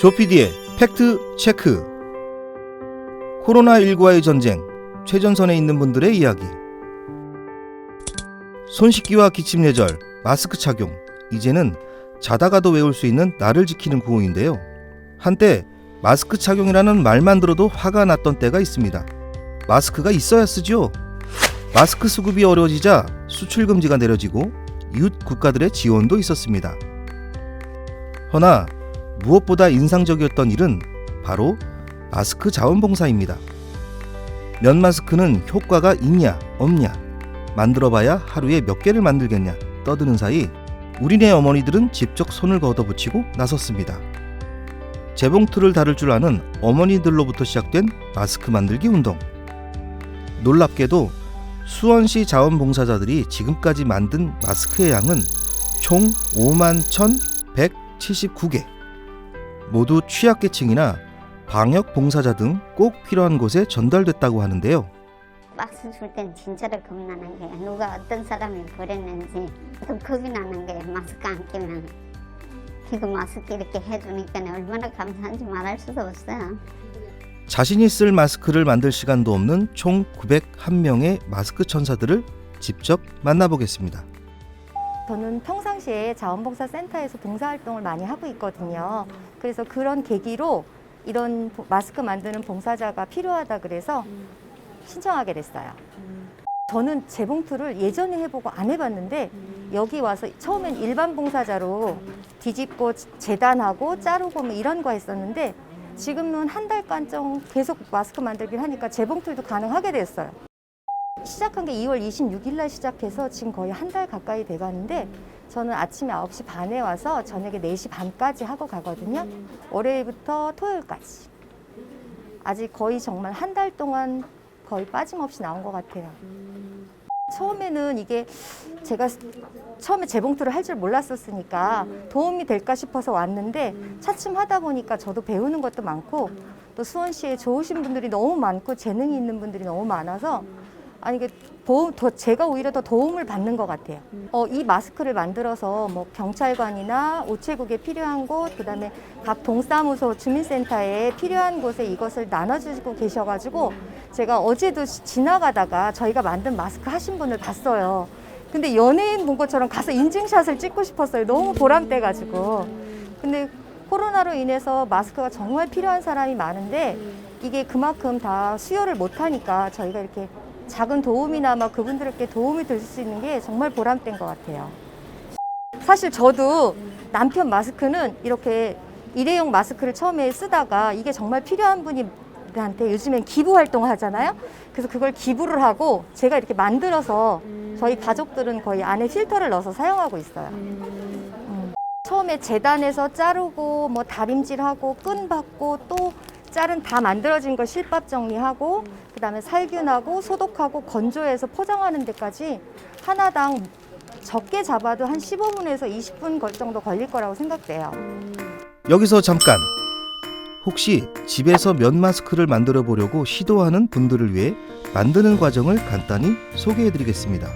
조피디의 팩트 체크. 코로나19와의 전쟁, 최전선에 있는 분들의 이야기. 손 씻기와 기침 예절, 마스크 착용. 이제는 자다가도 외울 수 있는 나를 지키는 구호인데요. 한때 마스크 착용이라는 말만 들어도 화가 났던 때가 있습니다. 마스크가 있어야 쓰죠. 마스크 수급이 어려워지자 수출 금지가 내려지고 이웃 국가들의 지원도 있었습니다. 허나 무엇보다 인상적이었던 일은 바로 마스크 자원봉사입니다. 면 마스크는 효과가 있냐 없냐 만들어봐야 하루에 몇 개를 만들겠냐 떠드는 사이 우리네 어머니들은 직접 손을 걷어붙이고 나섰습니다. 재봉틀을 다룰 줄 아는 어머니들로부터 시작된 마스크 만들기 운동. 놀랍게도 수원시 자원봉사자들이 지금까지 만든 마스크의 양은 총 5만 1,179개. 모두 취약계층이나 방역 봉사자 등 꼭 필요한 곳에 전달됐다고 하는데요. 박스 줄땐 진짜로 겁나는 게 누가 어떤 사람이 버렸는지 또 겁이 나는 게 마스크 안 끼면 이거 마스크 이렇게 해주니까 얼마나 감사한지 말할 수도 없어요. 자신이 쓸 마스크를 만들 시간도 없는 총 901명의 마스크 천사들을 직접 만나보겠습니다. 저는 평상시에 자원봉사 센터에서 봉사활동을 많이 하고 있거든요. 그래서 그런 계기로 이런 보- 마스크 만드는 봉사자가 필요하다 그래서 신청하게 됐어요. 저는 재봉틀을 예전에 해보고 안 해봤는데 여기 와서 처음엔 일반 봉사자로 뒤집고 재단하고 자르고 뭐 이런 거 했었는데 지금은 한 달간 좀 계속 마스크 만들기를 하니까 재봉틀도 가능하게 됐어요. 시작한 게 2월 26일 날 시작해서 지금 거의 한 달 가까이 돼 가는데 저는 아침에 9시 반에 와서 저녁에 4시 반까지 하고 가거든요. 월요일부터 토요일까지. 아직 거의 정말 한 달 동안 거의 빠짐없이 나온 것 같아요. 처음에는 이게 제가 처음에 재봉틀을 할줄 몰랐었으니까 도움이 될까 싶어서 왔는데 차츰 하다 보니까 저도 배우는 것도 많고 또 수원시에 좋으신 분들이 너무 많고 재능이 있는 분들이 너무 많아서 아니 이게 도움 더 제가 오히려 더 도움을 받는 것 같아요. 어, 이 마스크를 만들어서 뭐 경찰관이나 우체국에 필요한 곳, 그다음에 각 동사무소 주민센터에 필요한 곳에 이것을 나눠주고 계셔가지고 제가 어제도 시- 지나가다가 저희가 만든 마스크 하신 분을 봤어요. 근데 연예인 본 것처럼 가서 인증샷을 찍고 싶었어요. 너무 보람돼 가지고. 근데 코로나로 인해서 마스크가 정말 필요한 사람이 많은데 이게 그만큼 다 수요를 못 하니까 저희가 이렇게 작은 도움이나마 그분들께 도움이 될 수 있는 게 정말 보람된 것 같아요. 사실 저도 남편 마스크는 이렇게 일회용 마스크를 처음에 쓰다가 이게 정말 필요한 분들한테 요즘엔 기부 활동을 하잖아요. 그래서 그걸 기부를 하고 제가 이렇게 만들어서 저희 가족들은 거의 안에 필터를 넣어서 사용하고 있어요. 음. 처음에 재단에서 자르고 뭐 다림질하고 끈 받고 또 자른 다 만들어진 걸 실밥 정리하고 그다음에 살균하고 소독하고 건조해서 포장하는 데까지 하나당 적게 잡아도 한 15분에서 20분 걸 정도 걸릴 거라고 생각돼요. 여기서 잠깐. 혹시 집에서 면 마스크를 만들어 보려고 시도하는 분들을 위해 만드는 과정을 간단히 소개해 드리겠습니다.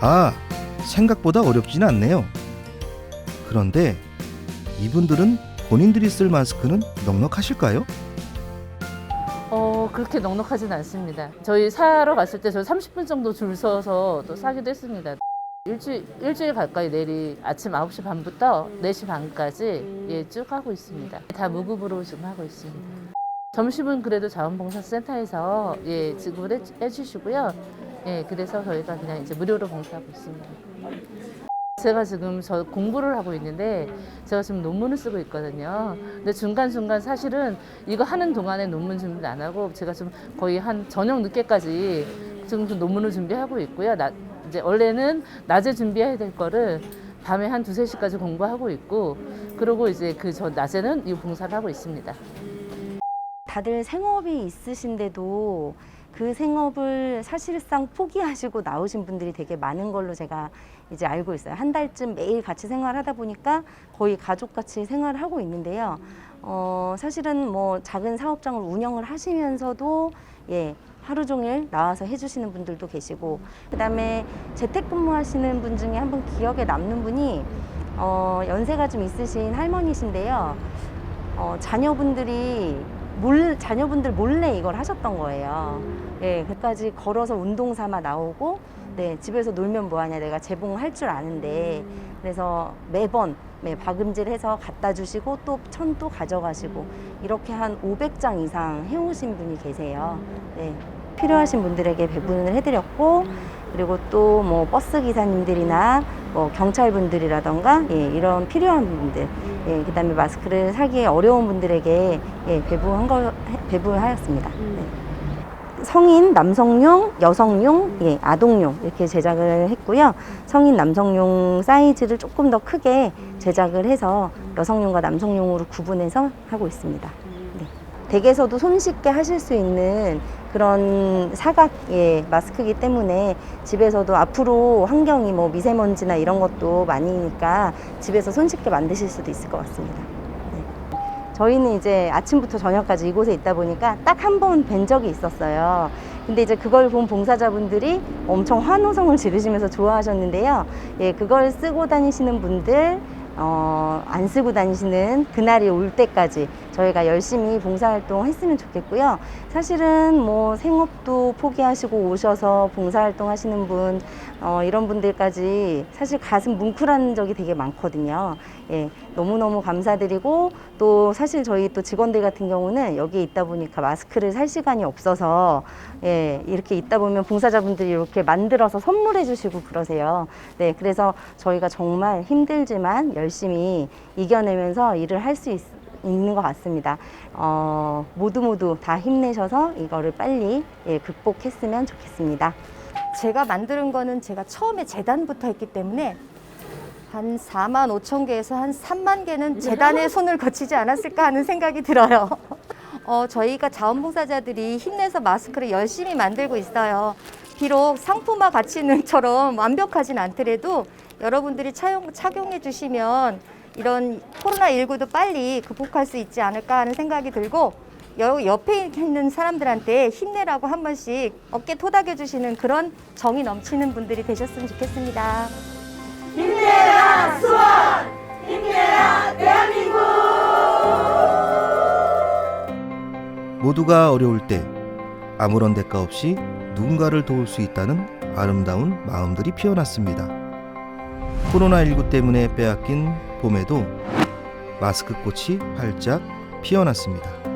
아, 생각보다 어렵진 않네요. 그런데 이분들은 본인들이 쓸 마스크는 넉넉하실까요? 어, 그렇게 넉넉하진 않습니다. 저희 사러 갔을 때 저 30분 정도 줄 서서 또 사기도 했습니다. 일주일, 일주일 가까이 내리 아침 9시 반부터 4시 반까지 예, 쭉 하고 있습니다. 다 무급으로 지금 하고 있습니다. 점심은 그래도 자원봉사센터에서 예, 지급을 해, 해주시고요. 예, 그래서 저희가 그냥 이제 무료로 봉사하고 있습니다. 제가 지금 저 공부를 하고 있는데 제가 지금 논문을 쓰고 있거든요. 근데 중간중간 사실은 이거 하는 동안에 논문 준비도 안 하고 제가 좀 거의 한 저녁 늦게까지 지금 좀 논문을 준비하고 있고요. 나, 이제 원래는 낮에 준비해야 될 거를 밤에 한 두세 시까지 공부하고 있고 그리고 이제 그 저 낮에는 이 봉사를 하고 있습니다. 다들 생업이 있으신데도 그 생업을 사실상 포기하시고 나오신 분들이 되게 많은 걸로 제가 이제 알고 있어요. 한 달쯤 매일 같이 생활하다 보니까 거의 가족같이 생활을 하고 있는데요. 어, 사실은 뭐 작은 사업장을 운영을 하시면서도 예, 하루 종일 나와서 해주시는 분들도 계시고 그 다음에 재택근무 하시는 분 중에 한분 기억에 남는 분이 어, 연세가 좀 있으신 할머니신데요. 어, 자녀분들이 몰 자녀분들 몰래 이걸 하셨던 거예요. 예, 그까지 걸어서 운동 삼아 나오고 네, 집에서 놀면 뭐하냐 내가 재봉할 줄 아는데 그래서 매번 네, 박음질해서 갖다 주시고 또 천 또 가져가시고 이렇게 한 500장 이상 해오신 분이 계세요. 네, 필요하신 분들에게 배분을 해드렸고 그리고 또 뭐 버스 기사님들이나 뭐 경찰 분들이라던가 예, 이런 필요한 분들 예, 그다음에 마스크를 사기 어려운 분들에게 예, 배부한 거 해- 배부하였습니다. 네. 성인 남성용, 여성용, 예, 아동용 이렇게 제작을 했고요. 성인 남성용 사이즈를 조금 더 크게 제작을 해서 여성용과 남성용으로 구분해서 하고 있습니다. 네. 댁에서도 손쉽게 하실 수 있는 그런 사각의 마스크이기 때문에 집에서도 앞으로 환경이 뭐 미세먼지나 이런 것도 많으니까 집에서 손쉽게 만드실 수도 있을 것 같습니다. 네. 저희는 이제 아침부터 저녁까지 이곳에 있다 보니까 딱 한 번 뵌 적이 있었어요. 근데 이제 그걸 본 봉사자분들이 엄청 환호성을 지르시면서 좋아하셨는데요. 예, 그걸 쓰고 다니시는 분들, 어, 안 쓰고 다니시는 그날이 올 때까지 저희가 열심히 봉사활동 했으면 좋겠고요. 사실은 뭐 생업도 포기하시고 오셔서 봉사활동 하시는 분, 어, 이런 분들까지 사실 가슴 뭉클한 적이 되게 많거든요. 예, 너무너무 감사드리고 또 사실 저희 또 직원들 같은 경우는 여기 있다 보니까 마스크를 살 시간이 없어서 예, 이렇게 있다 보면 봉사자분들이 이렇게 만들어서 선물해 주시고 그러세요. 네, 그래서 저희가 정말 힘들지만 열심히 이겨내면서 일을 할 수 있 는 것 같습니다. 어, 모두 모두 다 힘내셔서 이거를 빨리 예, 극복했으면 좋겠습니다. 제가 만드는 거는 제가 처음에 재단부터 했기 때문에 한 4만 5천 개에서 한 3만 개는 재단의 손을 거치지 않았을까 하는 생각이 들어요. 어, 저희가 자원봉사자들이 힘내서 마스크를 열심히 만들고 있어요. 비록 상품화 가치는처럼 완벽하진 않더라도 여러분들이 차용, 착용해 주시면 이런 코로나19도 빨리 극복할 수 있지 않을까 하는 생각이 들고 여, 옆에 있는 사람들한테 힘내라고 한 번씩 어깨 토닥여 주시는 그런 정이 넘치는 분들이 되셨으면 좋겠습니다. 모두가 어려울 때 아무런 대가 없이 누군가를 도울 수 있다는 아름다운 마음들이 피어났습니다. 코로나19 때문에 빼앗긴 봄에도 마스크 꽃이 활짝 피어났습니다.